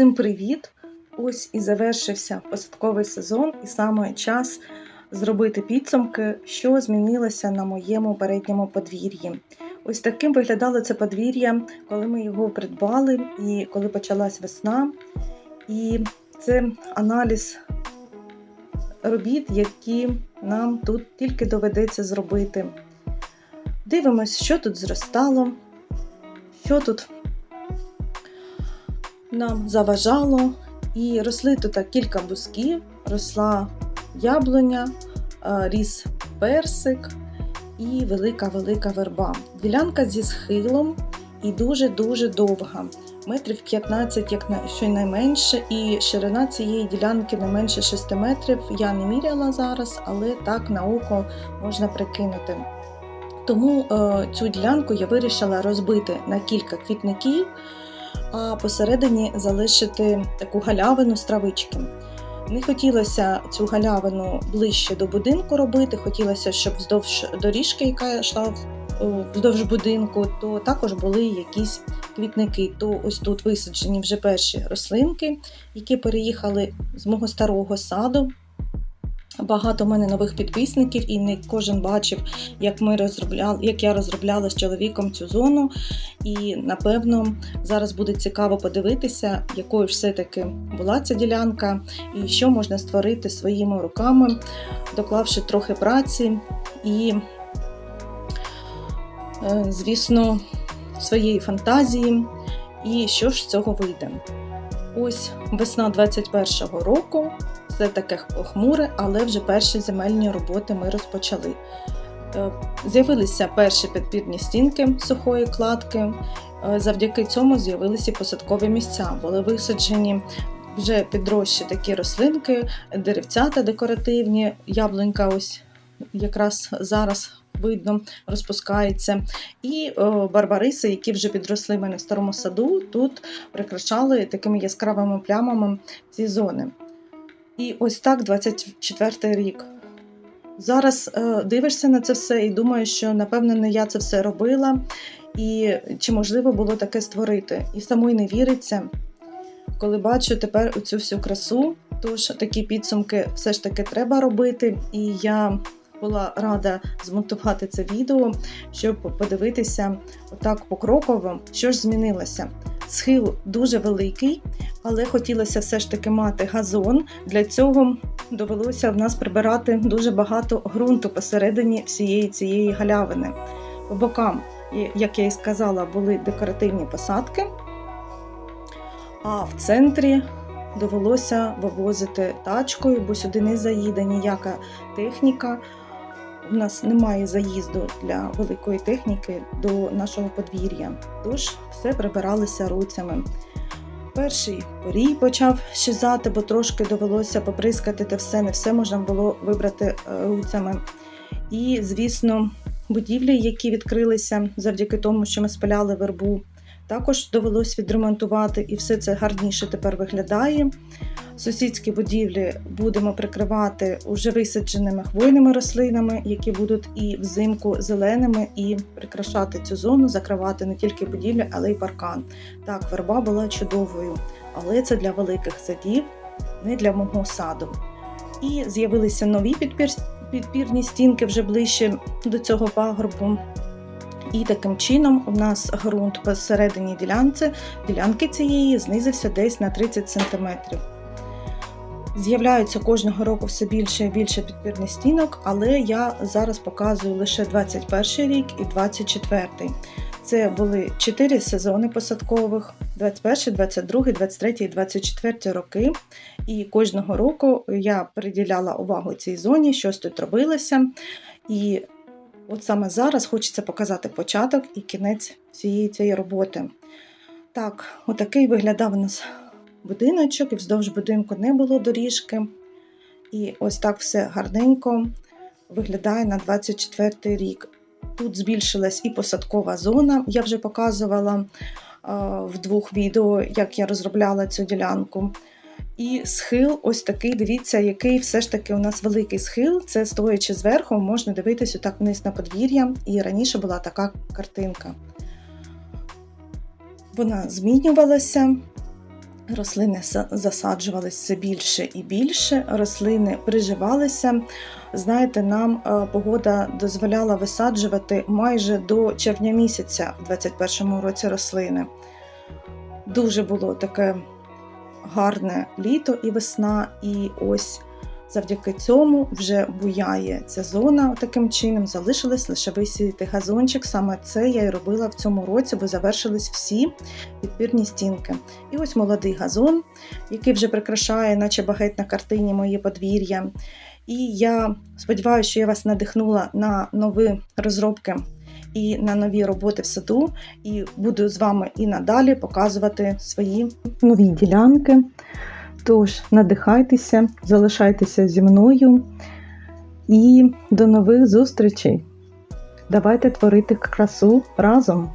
Всім привіт! Ось і завершився посадковий сезон, і саме час зробити підсумки, що змінилося на моєму передньому подвір'ї. Ось таким виглядало це подвір'я, коли ми його придбали і коли почалась весна. І це аналіз робіт, які нам тут тільки доведеться зробити. Дивимось, що тут зростало, що тут нам заважало. І росли тут кілька бусків, росла яблуня, е, ріс персик і велика-велика верба. Ділянка зі схилом і дуже-дуже довга. Метрів 15, як щонайменше, і ширина цієї ділянки не менше 6 метрів. Я не міряла зараз, але так на око можна прикинути. Тому е, цю ділянку я вирішила розбити на кілька квітників, а посередині залишити таку галявину з травички. Не хотілося цю галявину ближче до будинку робити, хотілося, щоб вздовж доріжки, яка йшла е, вздовж будинку, то також були якісь квітники. То ось тут висаджені вже перші рослинки, які переїхали з мого старого саду. Багато в мене нових підписників, і не кожен бачив, як ми розробляли, як я розробляла з чоловіком цю зону. І напевно зараз буде цікаво подивитися, якою ж все-таки була ця ділянка, і що можна створити своїми руками, доклавши трохи праці і, е, звісно, своєї фантазії, і що ж з цього вийде. Ось весна 21-го року. Все таке похмуре, але вже перші земельні роботи ми розпочали. Е, З'явилися перші підпірні стінки сухої кладки. Е, Завдяки цьому з'явилися посадкові місця. Були висаджені вже підрощі такі рослинки, деревцята декоративні, яблунька ось якраз зараз видно розпускається. І е, барбариси, які вже підросли в мене в старому саду, тут прикрашали такими яскравими плямами ці зони. І ось так 24 рік. Зараз е, дивишся на це все і думаєш, що напевно не я це все робила, і чи можливо було таке створити. І самої не віриться, коли бачу тепер оцю всю красу. Тож такі підсумки все ж таки треба робити. І я була рада змонтувати це відео, щоб подивитися отак покроково, що ж змінилося. Схил дуже великий, але хотілося все ж таки мати газон. Для цього довелося в нас прибирати дуже багато ґрунту посередині всієї цієї галявини. По бокам, як я і сказала, були декоративні посадки, а в центрі довелося вивозити тачкою, бо сюди не заїде ніяка техніка. У нас немає заїзду для великої техніки до нашого подвір'я, тож все прибиралося руцями. Перший порій почав щезати, бо трошки довелося поприскати те все, не все можна було вибрати е, руцями. І, звісно, будівлі, які відкрилися завдяки тому, що ми спиляли вербу, також довелось відремонтувати, і все це гарніше тепер виглядає. Сусідські будівлі будемо прикривати уже висадженими хвойними рослинами, які будуть і взимку зеленими, і прикрашати цю зону, закривати не тільки будівлі, але й паркан. Так, верба була чудовою, але це для великих садів, не для мого саду. І з'явилися нові підпір... підпірні стінки вже ближче до цього пагорбу. І таким чином у нас ґрунт посередині ділянці, ділянки цієї знизився десь на 30 см. З'являються кожного року все більше і більше підпірних стінок, але я зараз показую лише 21 рік і 24. Це були 4 сезони посадкових: 21, 22, 23 і 24 роки. І кожного року я приділяла увагу цій зоні, щось тут робилося. І от саме зараз хочеться показати початок і кінець всієї цієї роботи. Так, отакий виглядав у нас будиночок, і вздовж будинку не було доріжки. І ось так все гарненько виглядає на 24 рік. Тут збільшилась і посадкова зона, я вже показувала а, в двох відео, як я розробляла цю ділянку. І схил, ось такий, дивіться, який все ж таки у нас великий схил. Це стоячи зверху, можна дивитися так вниз на подвір'я. І раніше була така картинка. Вона змінювалася. Рослини са- засаджувались все більше і більше, рослини приживалися. Знаєте, нам е, погода дозволяла висаджувати майже до червня місяця в 2021 році рослини. Дуже було таке гарне літо і весна, і ось завдяки цьому вже буяє ця зона таким чином. Залишилось лише висіяти газончик. Саме це я і робила в цьому році, бо завершились всі підпірні стінки. І ось молодий газон, який вже прикрашає, наче багать на картині моє подвір'я. І я сподіваюся, що я вас надихнула на нові розробки і на нові роботи в саду, і буду з вами і надалі показувати свої нові ділянки. Тож надихайтеся, залишайтеся зі мною і до нових зустрічей. Давайте творити красу разом.